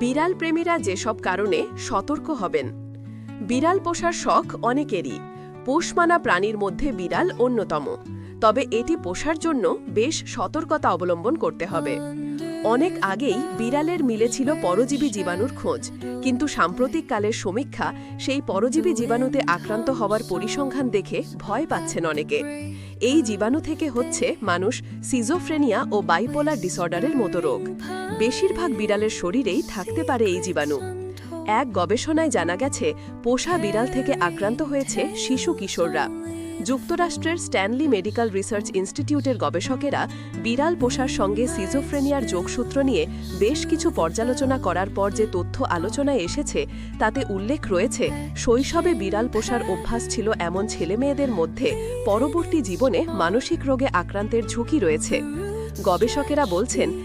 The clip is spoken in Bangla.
বিড়াল প্রেমীরা যেসব কারণে সতর্ক হবেন। বিড়াল পোষার শখ অনেকেরই। পোষমানা প্রাণীর মধ্যে বিড়াল অন্যতম। তবে এটি পোষার জন্য বেশ সতর্কতা অবলম্বন করতে হবে। অনেক আগেই বিড়ালের মিলেছিল পরজীবী জীবাণুর খোঁজ। কিন্তু সাম্প্রতিক কালের সমীক্ষা সেই পরজীবী জীবাণুতে আক্রান্ত হওয়ার পরিসংখ্যান দেখে ভয় পাচ্ছেন অনেকে। এই জীবাণু থেকে হচ্ছে মানুষ সিজোফ্রেনিয়া ও বাইপোলার ডিসঅর্ডারের মতো রোগ। বেশিরভাগ বিড়ালের শরীরেই থাকতে পারে এই জীবাণু। এক গবেষণায় জানা গেছে, পোষা বিড়াল থেকে আক্রান্ত হয়েছে শিশু কিশোররা। যুক্তরাষ্ট্রের স্ট্যানলি মেডিকেল রিসার্চ ইনস্টিটিউটের গবেষকেরা বিড়াল পোষার সঙ্গে সিজোফ্রেনিয়ার যোগসূত্র নিয়ে বেশ কিছু পর্যালোচনা করার পর যে তথ্য আলোচনায় এসেছে, তাতে উল্লেখ রয়েছে, শৈশবে বিড়াল পোষার অভ্যাস ছিল এমন ছেলেমেয়েদের মধ্যে পরবর্তী জীবনে মানসিক রোগে আক্রান্তের ঝুঁকি রয়েছে। গবেষকেরা বলছেন